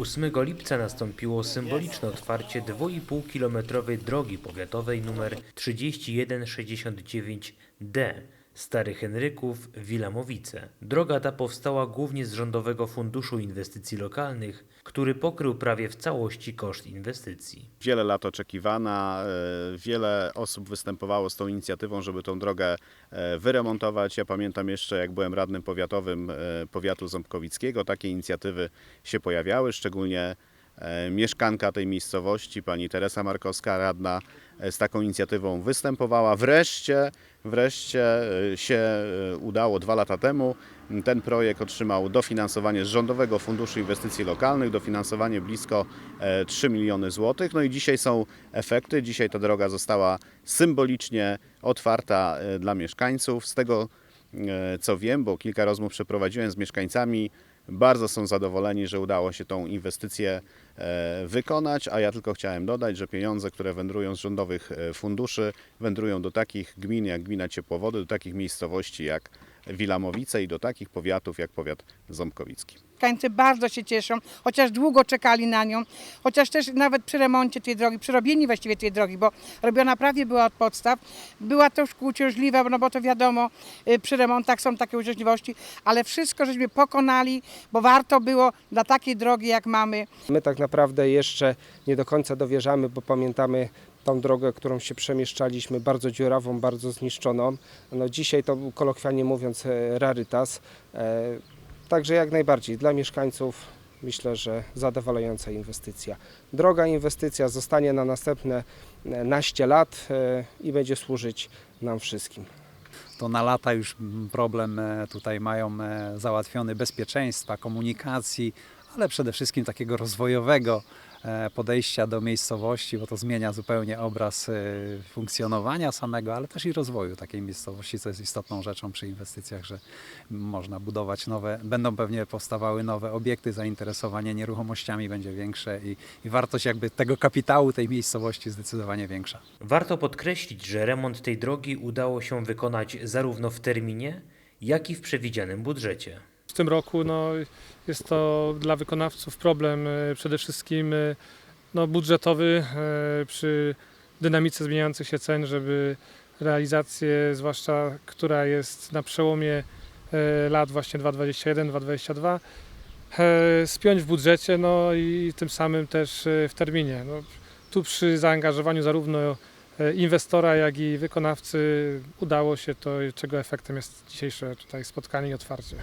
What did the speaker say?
8 lipca nastąpiło symboliczne otwarcie 2,5-kilometrowej drogi powiatowej nr 3169D Stary Henryków Wilamowice. Droga ta powstała głównie z Rządowego Funduszu Inwestycji Lokalnych, który pokrył prawie w całości koszt inwestycji. Wiele lat oczekiwana, e, wiele osób występowało z tą inicjatywą, żeby tą drogę e, wyremontować. Ja pamiętam jeszcze, jak byłem radnym powiatowym e, powiatu ząbkowickiego, takie inicjatywy się pojawiały, szczególnie mieszkanka tej miejscowości, pani Teresa Markowska, radna, e, z taką inicjatywą występowała. Wreszcie, wreszcie e, się e, udało dwa lata temu. Ten projekt otrzymał dofinansowanie z Rządowego Funduszu Inwestycji Lokalnych, dofinansowanie blisko e, 3 miliony złotych. No i dzisiaj są efekty. Dzisiaj ta droga została symbolicznie otwarta e, dla mieszkańców. Z tego e, co wiem, bo kilka rozmów przeprowadziłem z mieszkańcami, bardzo są zadowoleni, że udało się tą inwestycję wykonać, a ja tylko chciałem dodać, że pieniądze, które wędrują z rządowych e, funduszy, wędrują do takich gmin jak gmina Ciepłowody, do takich miejscowości jak Wilamowice i do takich powiatów jak powiat ząbkowicki. Mieszkańcy bardzo się cieszą, chociaż długo czekali na nią, chociaż też nawet przy remoncie tej drogi, przy robieniu właściwie tej drogi, bo robiona prawie była od podstaw, była troszkę uciążliwa, no bo to wiadomo, y, przy remontach są takie uciążliwości, ale wszystko żeśmy pokonali, bo warto było dla takiej drogi jak mamy. My tak naprawdę jeszcze nie do końca dowierzamy, bo pamiętamy tą drogę, którą się przemieszczaliśmy, bardzo dziurawą, bardzo zniszczoną. No dzisiaj to kolokwialnie mówiąc e, rarytas. E, Także jak najbardziej dla mieszkańców myślę, że zadowalająca inwestycja. Droga inwestycja zostanie na następne e, naście lat i będzie służyć nam wszystkim. to na lata już problem tutaj mają załatwiony bezpieczeństwa, komunikacji, ale przede wszystkim takiego rozwojowego e, podejścia do miejscowości, bo to zmienia zupełnie obraz e, funkcjonowania samego, ale też i rozwoju takiej miejscowości, co jest istotną rzeczą przy inwestycjach, że można budować nowe, będą pewnie powstawały nowe obiekty, zainteresowanie nieruchomościami będzie większe i, i wartość jakby tego kapitału tej miejscowości zdecydowanie większa. Warto podkreślić, że remont tej drogi udało się wykonać zarówno w terminie, jak i w przewidzianym budżecie. Tym roku no, jest to dla wykonawców problem e, przede wszystkim e, no, budżetowy e, przy dynamice zmieniających się cen, żeby realizację, zwłaszcza która jest na przełomie lat właśnie 2021-2022, e, spiąć w budżecie no, i tym samym też w terminie. No, tu przy zaangażowaniu zarówno inwestora, jak i wykonawcy udało się to, czego efektem jest dzisiejsze tutaj spotkanie i otwarcie.